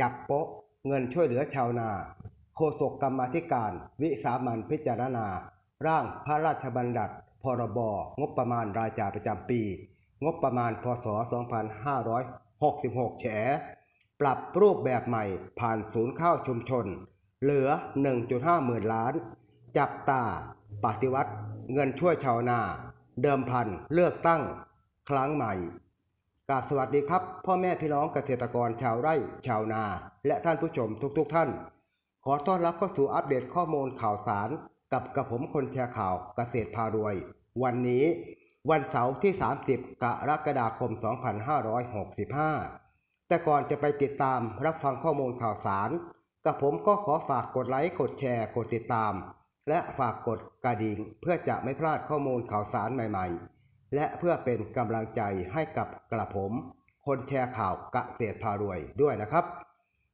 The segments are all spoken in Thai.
จับโป๊ะเงินช่วยเหลือชาวนา โฆษกกรรมาธิการ วิสามันพิจารณา ร่างพระราชบัญญัติพรบงบประมาณรายจ่ายประจำปี งบประมาณพศ 2566 แฉ ปรับรูปแบบใหม่ผ่านศูนย์ข้าวชุมชน เหลือ 1.5 หมื่นล้าน จับตา ปฏิวัติ เงินช่วยชาวนา เดิมพันเลือกตั้ง ครั้งใหม่ กาบสวัสดีครับ พ่อแม่พี่น้องเกษตรกรชาวไร่ชาวนา และท่านผู้ชมทุกๆทท่าน ขอต้อนรับเข้าสู่อัปเดตข้อมูลข่าวสาร กับกระผมคนแชร์ข่าวเกษตรพารวย วันนี้วันเสาร์ที่ 30 กรกฎาคม 2565 แต่ก่อนจะไปติดตามรับฟังข้อมูลข่าวสารกระผมก็ขอฝากกดไลค์กดแชร์กดติดตาม และฝากกดกระดิ่งเพื่อจะไม่พลาดข้อมูลข่าวสารใหม่ๆ และเพื่อเป็นกำลังใจให้กับกระผม คนแชร์ข่าวเกษตรพารวยด้วยนะครับ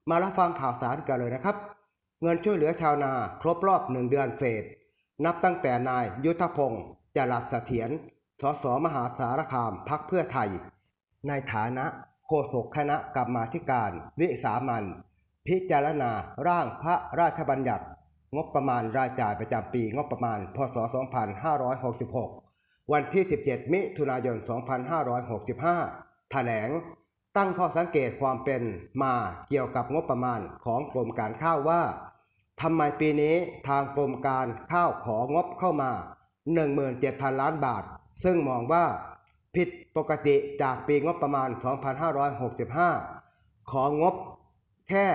มารับฟังข่าวสารกันเลยนะครับ เงินช่วยเหลือชาวนาครบรอบหนึ่งเดือนเศษ นับตั้งแต่นายยุทธพงศ์จรัสเสถียรสสมหาสารคามพักเพื่อไทย ในฐานะโฆษกคณะกรรมาธิการ วิสามันพิจารณาร่างพระราชบัญญัติ งบประมาณรายจ่ายประจำปีงบประมาณ พศ 2566 วันที่ 17 มิถุนายน 2565 แถลง ตั้งข้อสังเกตความเป็นมาเกี่ยวกับงบประมาณของกรมการข้าวว่าทำไมปีนี้ทางกรมการข้าวของบเข้ามา 17,000 ล้านบาท ซึ่งมองว่า ผิดปกติจากปีงบประมาณ 2565 ของงบแค่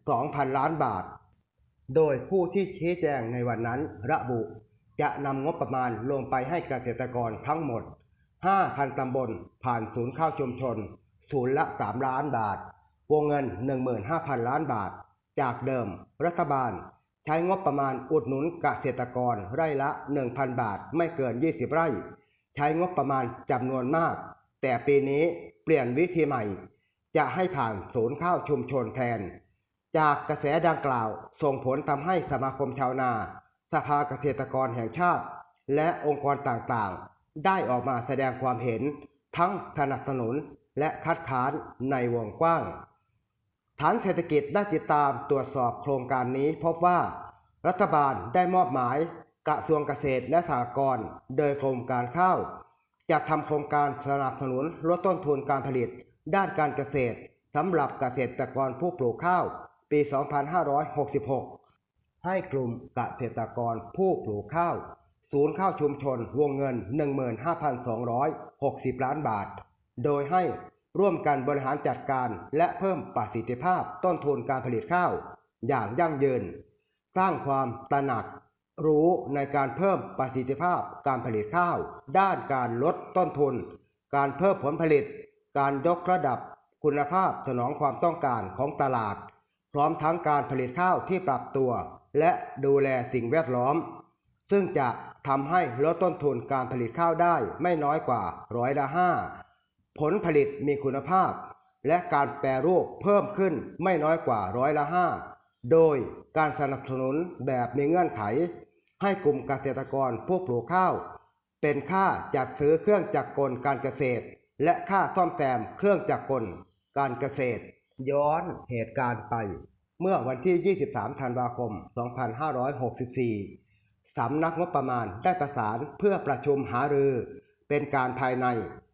2,000 ล้านบาท โดยผู้ที่ชี้แจงในวันนั้นระบุ จะนำงบประมาณลงไปให้เกษตรกรทั้งหมด 5,000 ตำบลผ่านศูนย์ข้าวชุมชน ศูนย์ละ 3 ล้านบาท วงเงิน 15,000 ล้านบาท จากเดิม รัฐบาล ใช้งบประมาณอุดหนุนเกษตรกรไร่ละ 1,000 บาทไม่เกิน 20 ไร่ ใช้งบประมาณจำนวนมาก แต่ปีนี้เปลี่ยนวิธีใหม่ จะให้ผ่านศูนย์ข้าวชุมชนแทน จากกระแสดังกล่าวส่งผลทำให้สมาคมชาวนา สภาเกษตรกรแห่งชาติ และองค์กรต่างๆ ได้ออกมาแสดงความเห็น ทั้งสนับสนุนและคัดค้านในวงกว้าง ฐานเศรษฐกิจได้ติดตามตรวจสอบโครงการนี้พบว่า รัฐบาลได้มอบหมายกระทรวงเกษตรและสหกรณ์โดยกรมการข้าวจะทำโครงการสนับสนุนลดต้นทุนการผลิต ด้านการเกษตรสำหรับเกษตรกรผู้ปลูกข้าว ปี 2566 ให้กลุ่มเกษตรกรผู้ปลูกข้าว ศูนย์ข้าวชุมชนวงเงิน 15,260 ล้านบาท โดยให้ร่วมกันบริหารจัดการและเพิ่มประสิทธิภาพต้นทุนการผลิตข้าว อย่างยั่งยืน สร้างความตระหนัก รู้ในการเพิ่มประสิทธิภาพการผลิตข้าว ด้านการลดต้นทุน การเพิ่มผลผลิต การยกระดับคุณภาพสนองความต้องการของตลาด พร้อมทั้งการผลิตข้าวที่ปรับตัว และดูแลสิ่งแวดล้อม ซึ่งจะทำให้ลดต้นทุนการผลิตข้าวได้ไม่น้อยกว่าร้อยละห้าผลผลิตมีคุณภาพ และการแปรรูปเพิ่มขึ้นไม่น้อยกว่าร้อยละห้าโดยการสนับสนุนแบบมีเงื่อนไข ให้กลุ่มเกษตรกรผู้ปลูกข้าว เป็นค่าจัดซื้อเครื่องจักรกลการเกษตร และค่าซ่อมแซมเครื่องจักรกลการเกษตร ย้อนเหตุการณ์ไป เมื่อวันที่ 23 ธันวาคม 2564 สำนักงบประมาณได้ประสานเพื่อประชุมหารือ เป็นการภายใน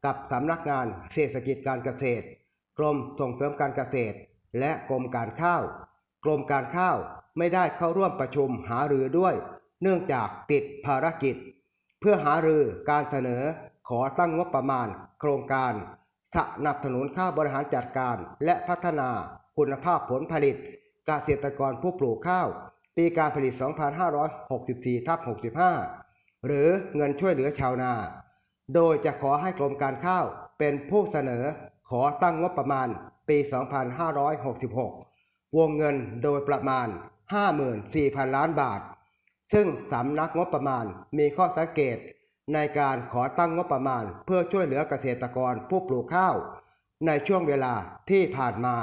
กับสำนักงานเศรษฐกิจการเกษตร กรมส่งเสริมการเกษตร และกรมการข้าว กรมการข้าวไม่ได้เข้าร่วมประชุมหารือด้วย เนื่องจากติดภารกิจ เพื่อหารือการเสนอขอตั้งงบประมาณ โครงการสนับสนุนค่าบริหารจัดการและพัฒนาคุณภาพผลผลิต เกษตรกรผู้ปลูกข้าว ปีการผลิต 2564ทับ65 หรือเงินช่วยเหลือชาวนา โดยจะขอให้กรมการข้าวเป็นผู้เสนอขอตั้งงบประมาณปี 2566 วงเงินโดยประมาณ 54,000 ล้านบาท ซึ่งสำนักงบประมาณมีข้อสังเกตในการขอตั้งงบประมาณเพื่อช่วยเหลือเกษตรกรผู้ปลูกข้าว ในช่วงเวลาที่ผ่านมา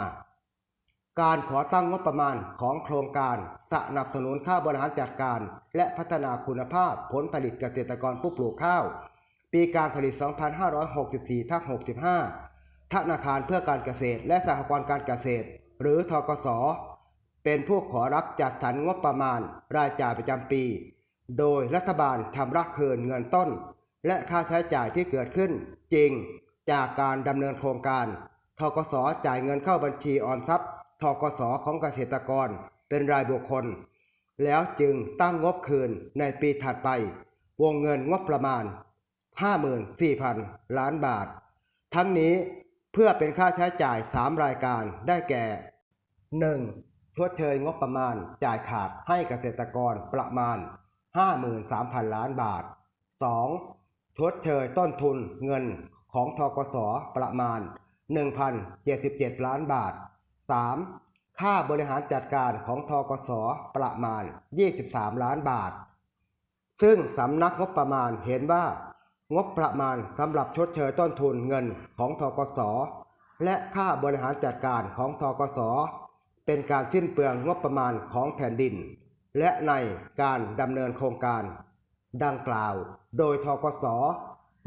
การขอตั้งงบประมาณของโครงการสนับสนุนค่าบริหารจัดการ และพัฒนาคุณภาพผลผลิตเกษตรกรผู้ปลูกข้าว ปีการผลิต 2564ทับ65ธนาคารเพื่อการเกษตร และสหกรณ์การเกษตร หรือทกส เป็นผู้ขอรับจัดสรรงบประมาณ รายจ่ายประจำปี โดยรัฐบาลชำระคืนเงินต้น และค่าใช้จ่ายที่เกิดขึ้น จริง จากการดำเนินโครงการทกสจ่ายเงินเข้าบัญชีออมทรัพย์ ทกสของเกษตรกรเป็นรายบุคคล แล้วจึงตั้งงบคืนในปีถัดไป วงเงินงบประมาณ 54,000 ล้านบาท ทั้งนี้เพื่อเป็นค่าใช้จ่าย 3 รายการได้แก่ 1. ชดเชยงบประมาณจ่ายขาดให้เกษตรกรประมาณ 53,000 ล้านบาท 2. ชดเชยต้นทุนเงินของทกสประมาณ 1,077 ล้านบาท 3. ค่าบริหารจัดการของทกสประมาณ 23 ล้านบาท ซึ่งสำนักงบประมาณเห็นว่างบประมาณสำหรับชดเชยต้นทุนเงินของทกส และค่าบริหารจัดการของทกส เป็นการสิ้นเปลืองงบประมาณของแผ่นดิน และในการดำเนินโครงการ ดังกล่าว โดยทกส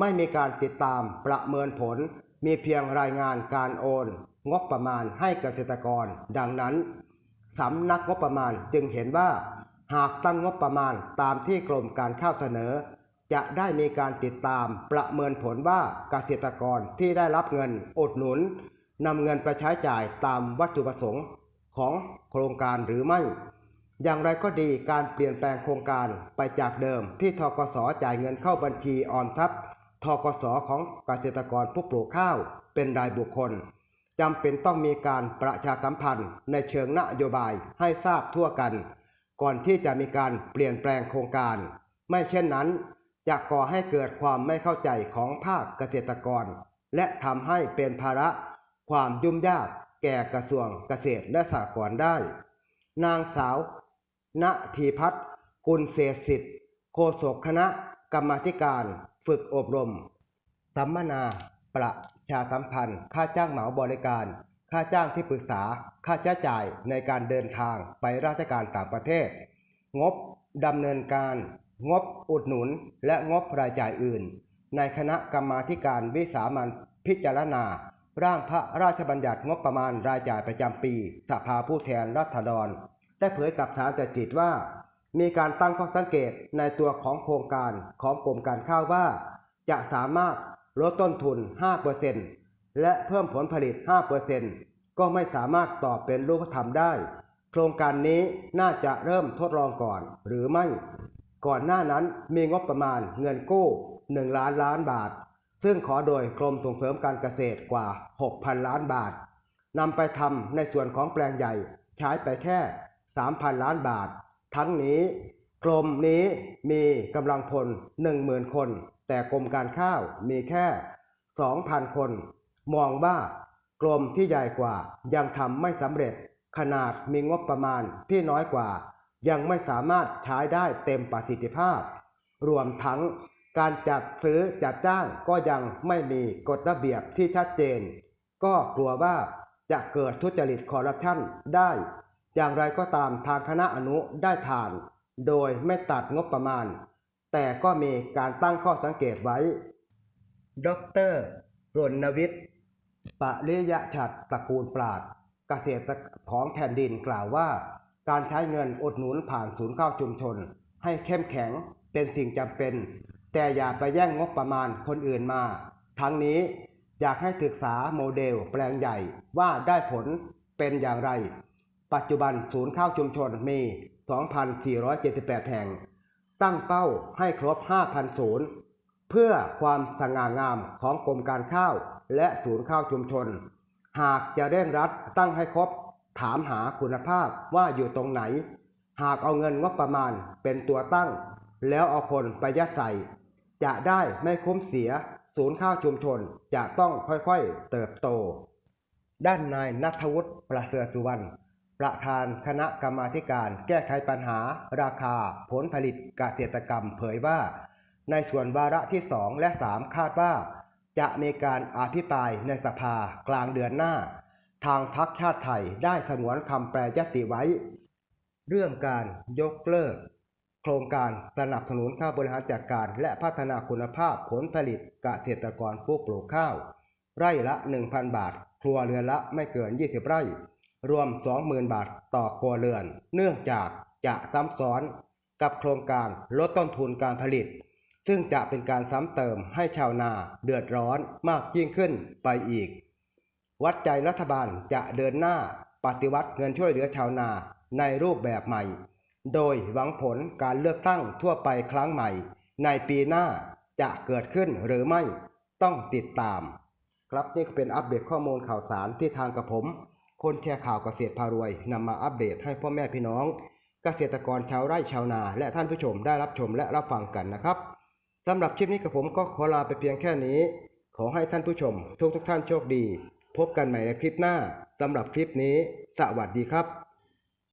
ไม่มีการติดตามประเมินผลมีเพียงรายงานการโอน งบประมาณให้เกษตรกร ดังนั้นสำนักงบประมาณจึงเห็นว่า หากตั้งงบประมาณตามที่กรมการข้าวเสนอ จะได้มีการติดตามประเมินผลว่าเกษตรกรที่ได้รับเงินอุดหนุนนำเงินไปใช้จ่ายตามวัตถุประสงค์ของโครงการหรือไม่ อย่างไรก็ดีการเปลี่ยนแปลงโครงการไปจากเดิมที่ทกสจ่ายเงินเข้าบัญชีออมทรัพย์ทกสของเกษตรกรผู้ปลูกข้าวเป็นรายบุคคล จำเป็นต้องมีการประชาสัมพันธ์ในเชิงนโยบายให้ทราบทั่วกัน ก่อนที่จะมีการเปลี่ยนแปลงโครงการ ไม่เช่นนั้น จะก่อให้เกิดความไม่เข้าใจของภาคเกษตรกร และทำให้เป็นภาระ ความยุ่งยากแก่กระทรวงเกษตรและสหกรณ์ได้ นางสาว ณทีพัฒน์กุลเศษสิทธิ์โฆษกคณะกรรมาธิการ ฝึกอบรม สัมมนา ประชาสัมพันธ์ ค่าจ้างเหมาบริการ ค่าจ้างที่ปรึกษา ค่าใช้จ่ายในการเดินทางไปราชการต่างประเทศ งบดำเนินการ งบอุดหนุน และงบรายจ่ายอื่น ในคณะกรรมาการวิสามันพิจารณา ร่างพระราชบัญญัติงบประมาณรายจ่ายประจำปีสภาผู้แทนราษฎรได้เผยกับฐานแต่จิตว่า มีการตั้งข้อสังเกตในตัวของโครงการของกรมการข้าวว่า จะสามารถ ลดต้นทุน 5%และเพิ่มผลผลิต 5%ก็ไม่สามารถตอบเป็นรูปธรรมได้ โครงการนี้น่าจะเริ่มทดลองก่อนหรือไม่ ก่อนหน้านั้นมีงบประมาณเงินกู้ 1 ล้านล้านบาท ซึ่งขอโดยกรมส่งเสริมการเกษตรกว่า 6,000 ล้านบาทนำไปทำในส่วนของแปลงใหญ่ใช้ไปแค่ 3,000 ล้านบาท ทั้งนี้ กรมนี้มีกำลังพล 10,000 คน แต่กรมการข้าวมีแค่ 2,000 คน มองว่ากรมที่ใหญ่กว่ายังทำไม่สำเร็จ ขนาดมีงบประมาณที่น้อยกว่า ยังไม่สามารถใช้ได้เต็มประสิทธิภาพ รวมทั้งการจัดซื้อจัดจ้างก็ยังไม่มีกฎระเบียบที่ชัดเจน ก็กลัวว่าจะเกิดทุจริตคอร์รัปชันได้ อย่างไรก็ตามทางคณะอนุได้ผ่าน โดยไม่ตัดงบประมาณ แต่ก็มีการตั้งข้อสังเกตไว้ ดรรณวิทย์ปริยชัดตระกูลปราดเกษตรของแผ่นดินกล่าวว่า การใช้เงินอุดหนุนผ่านศูนย์ข้าวชุมชน ให้เข้มแข็งเป็นสิ่งจำเป็น แต่อย่าไปแย่งงบประมาณคนอื่นมา ทั้งนี้อยากให้ศึกษาโมเดลแปลงใหญ่ว่าได้ผลเป็นอย่างไร ปัจจุบันศูนย์ข้าวชุมชนมี 2,478 แห่ง ตั้งเป้าให้ครบ 5,000 ศูนย์ เพื่อความสง่างามของกรมการข้าวและศูนย์ข้าวชุมชน หากจะเร่งรัดตั้งให้ครบ ถามหาคุณภาพว่าอยู่ตรงไหน หากเอาเงินงบประมาณเป็นตัวตั้ง แล้วเอาคนไปยัดใส่ จะได้ไม่คุ้มเสียศูนย์ข้าวชุมชนจะต้องค่อยๆเติบโต ด้านนายนัทวุฒิประเสริฐสุวรรณ ประธานคณะกรรมาการแก้ไขปัญหา ราคา ผลผลิตเกษตรกรรมเผยว่า ในส่วนวาระที่ 2 และ 3 คาดว่า จะมีการอภิปรายในสภากลางเดือนหน้า ทางพักชาติไทยได้สงวนคำแปรยติไว้ เรื่องการยกเลิก โครงการสนับสนุนข้าวบริหารจัดการ และพัฒนาคุณภาพผลผลิตเกษตรกรผู้ปลูกข้าว ไร่ละ 1,000 บาท ครัวเรือนละไม่เกิน 20 ไร่ รวม 20,000 บาทต่อครัวเรือน เนื่องจากจะซ้ำซ้อนกับโครงการลดต้นทุนการผลิต ซึ่งจะเป็นการซ้ำเติมให้ชาวนาเดือดร้อนมากยิ่งขึ้นไปอีก วัดใจรัฐบาลจะเดินหน้าปฏิวัติเงินช่วยเหลือชาวนาในรูปแบบใหม่ โดยหวังผลการเลือกตั้งทั่วไปครั้งใหม่ ในปีหน้าจะเกิดขึ้นหรือไม่ต้องติดตาม ครับนี่ก็เป็นอัปเดตข้อมูลข่าวสารที่ทางกับผม คนแชร์ข่าวเกษตรพารวยนำมาอัปเดตให้พ่อแม่พี่น้อง เกษตรกรชาวไร่ชาวนา และท่านผู้ชมได้รับชมและรับฟังกันนะครับสำหรับคลิปนี้กับผมก็ขอลาไปเพียงแค่นี้ ขอให้ท่านผู้ชม ทุกทุกท่านโชคดี พบกันใหม่ในคลิปหน้าสำหรับคลิปนี้ สวัสดีครับ